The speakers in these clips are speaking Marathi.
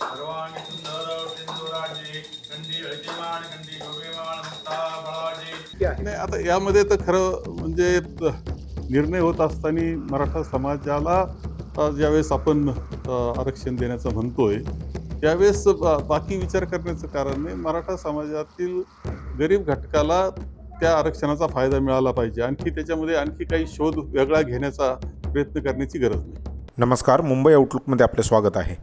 सर्वांगी आता यामध्ये तर खरं म्हणजे निर्णय होत असताना मराठा समाजाला ज्यावेळेस आपण आरक्षण देण्याचं म्हणतोय त्यावेळेस बाकी विचार करण्याचं कारण नाही मराठा समाजातील गरीब घटकाला त्या आरक्षणाचा फायदा मिळाला पाहिजे. आणखी त्याच्यामध्ये आणखी काही शोध वेगळा घेण्याचा प्रयत्न करण्याची गरज नाही. नमस्कार मुंबई आउटलुकमध्ये आपले स्वागत आहे.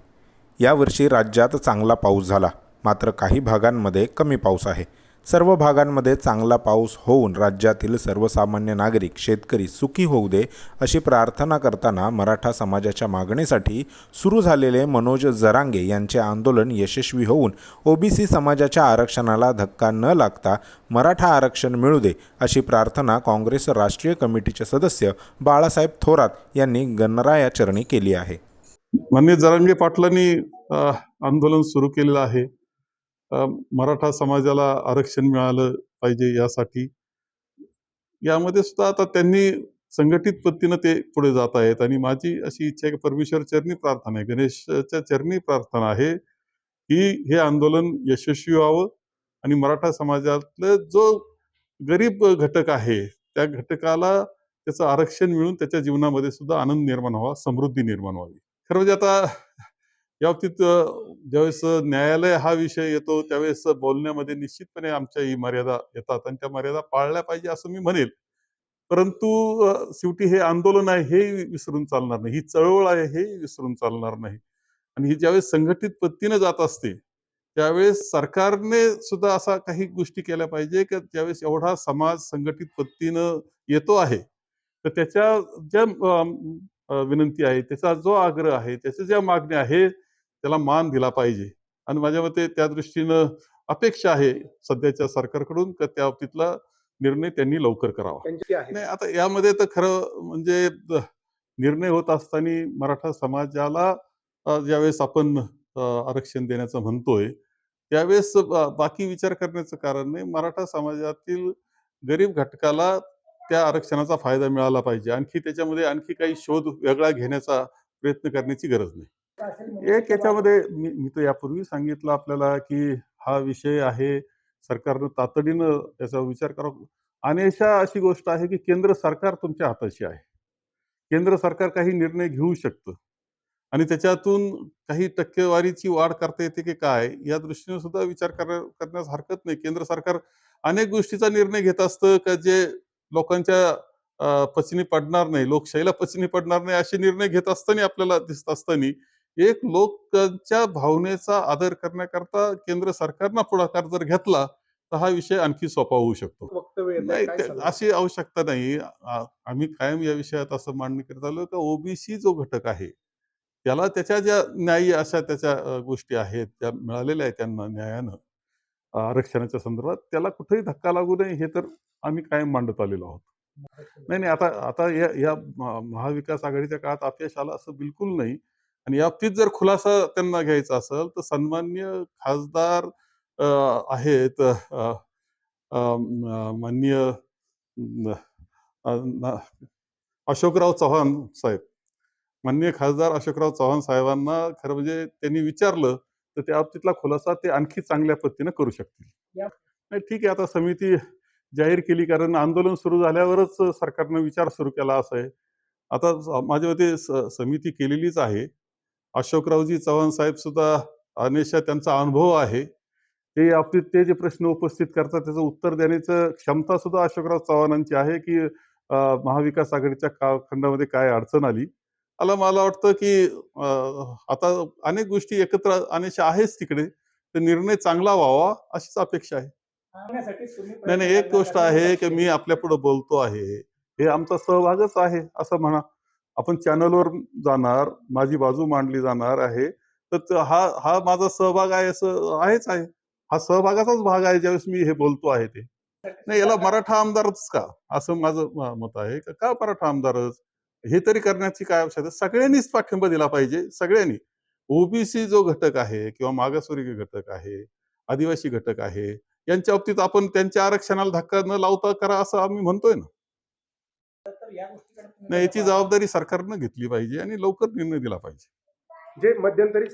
यावर्षी राज्यात चांगला पाऊस झाला. मात्र काही भागांमध्ये कमी पाऊस आहे. सर्व भागांमध्ये चांगला पाऊस होऊन राज्यातील सर्वसामान्य नागरिक शेतकरी सुखी होऊ दे अशी प्रार्थना करताना मराठा समाजाच्या मागणीसाठी सुरू झालेले मनोज जरांगे यांचे आंदोलन यशस्वी होऊन ओबीसी समाजाच्या आरक्षणाला धक्का न लागता मराठा आरक्षण मिळू दे अशी प्रार्थना काँग्रेस राष्ट्रीय कमिटीचे सदस्य बाळासाहेब थोरात यांनी गणरायाचरणी केली आहे. मान्य जरांगे पाटलांनी आंदोलन सुरू केलेलं आहे. मराठा समाजाला आरक्षण मिळालं पाहिजे यासाठी. यामध्ये सुद्धा आता त्यांनी संघटित पद्धतीनं ते पुढे जात आहेत आणि माझी अशी इच्छा आहे की परमेश्वर चरणी प्रार्थना आहे. गणेशच्या चरणी प्रार्थना आहे की हे आंदोलन यशस्वी व्हावं आणि मराठा समाजातलं जो गरीब घटक आहे त्या घटकाला त्याचं आरक्षण मिळून त्याच्या जीवनामध्ये सुद्धा आनंद निर्माण व्हावा समृद्धी निर्माण व्हावी. खरं म्हणजे आता या बाबतीत ज्यावेळेस न्यायालय हा विषय येतो त्यावेळेस बोलण्यामध्ये निश्चितपणे आमच्या ही मर्यादा येतात आणि त्या मर्यादा पाळल्या पाहिजे असं मी म्हणेल. परंतु शेवटी हे आंदोलन आहे हे विसरून चालणार नाही. ही चळवळ आहे हे विसरून चालणार नाही. आणि ही ज्यावेळेस संघटित पद्धतीने जात असते त्यावेळेस सरकारने सुद्धा असा काही गोष्टी केल्या पाहिजे की ज्यावेळेस एवढा समाज संघटित पद्धतीनं येतो आहे तर त्याच्या ज्या विनंती आहे. त्याचा जो आग्रह आहे त्याच्या ज्या मागण्या आहे त्याला मान दिला पाहिजे. आणि माझ्या मते त्या दृष्टीनं अपेक्षा आहे सध्याच्या सरकारकडून का त्या बाबतीतला निर्णय त्यांनी लवकर करावा. नाही आता यामध्ये तर खरं म्हणजे निर्णय होत असताना मराठा समाजाला ज्यावेळेस आपण आरक्षण देण्याचं म्हणतोय त्यावेळेस बाकी विचार करण्याचं कारण नाही मराठा समाजातील गरीब घटकाला त्या आरक्षणाचा फायदा मिळाला पाहिजे. आणखी त्याच्यामध्ये आणखी काही शोध वेगळा घेण्याचा प्रयत्न करण्याची गरज नाही. एक याच्यामध्ये मी मी तर यापूर्वी सांगितलं आपल्याला की हा विषय आहे सरकारनं तातडीनं त्याचा विचार करावा. आणि अशा अशी गोष्ट आहे की केंद्र सरकार तुमच्या हाताशी आहे. केंद्र सरकार काही निर्णय घेऊ शकतं. आणि त्याच्यातून काही टक्केवारीची वाढ करता येते की काय या दृष्टीने सुद्धा विचार कर- करण्यास हरकत नाही. केंद्र सरकार अनेक गोष्टीचा निर्णय घेत असतं का जे लोकांच्या पचनी पडणार नाही लोकशाहीला पचनी पडणार नाही असे निर्णय घेत असताना आपल्याला दिसत असताना एक लोकांच्या भावनेचा आदर करण्याकरता केंद्र सरकारनं पुढाकार जर घेतला तर हा विषय आणखी सोपा होऊ शकतो? अशी आवश्यकता नाही आम्ही कायम या विषयात असं मांडणी करत आलो का ओबीसी जो घटक आहे त्याला त्याच्या ज्या न्यायी अशा त्याच्या गोष्टी आहेत त्या मिळालेल्या आहेत त्यांना न्यायानं आरक्षणाच्या संदर्भात त्याला कुठेही धक्का लागू नये हे तर आम्ही कायम मांडत आलेलो आहोत. नाही नाही आता आता या या महाविकास आघाडीच्या काळात अपयश आलं असं बिलकुल नाही. आणि या बाबतीत जर खुलासा त्यांना घ्यायचा असेल तर सन्मान्य खासदार आहेत माननीय अशोकराव चव्हाण साहेब. माननीय खासदार अशोकराव चव्हाण साहेबांना खरं म्हणजे त्यांनी विचारलं तर त्या बाबतीतला खुलासा ते आणखी चांगल्या पद्धतीने करू शकतील. नाही ठीक आहे आता समिती जाहीर केली कारण आंदोलन सुरू झाल्यावरच सरकारनं विचार सुरू केला असं आहे. आता माझ्या मते समिती केलेलीच आहे. अशोकरावजी चव्हाण साहेब सुद्धा अनेशा त्यांचा अनुभव आहे. ते बाबतीत ते जे प्रश्न उपस्थित करतात त्याचं उत्तर देण्याचं क्षमता सुद्धा अशोकराव चव्हाणांची आहे की महाविकास आघाडीच्या कालखंडामध्ये काय अडचण आली. मला मला वाटतं की आता अनेक गोष्टी एकत्र आणण्याच्या आहेच तिकडे तर निर्णय चांगला व्हावा अशीच अपेक्षा आहे. नाही नाही एक गोष्ट आहे की मी आपल्या पुढे बोलतो आहे हे आमचा सहभागच आहे असं म्हणा. आपण चॅनलवर जाणार माझी बाजू मांडली जाणार आहे तर हा हा माझा सहभाग आहे असं आहेच आहे. हा सहभागाचाच भाग आहे ज्यावेळेस मी हे बोलतो आहे ते. नाही याला मराठा आमदारच का? असं माझं मत आहे. का का मराठा आमदारच? हे तरी करण्याची काय आवश्यकता सगळ्यांनीच पाठिंबा दिला पाहिजे सगळ्यांनी. ओबीसी जो घटक आहे किंवा मागासवर्गीय घटक आहे आदिवासी घटक आहे यांच्या बाबतीत आपण त्यांच्या आरक्षणाला धक्का न लावता करा असं आम्ही म्हणतोय ना. नाही याची जबाबदारी सरकारनं घेतली पाहिजे आणि लवकर निर्णय दिला पाहिजे. जे मध्यंतरी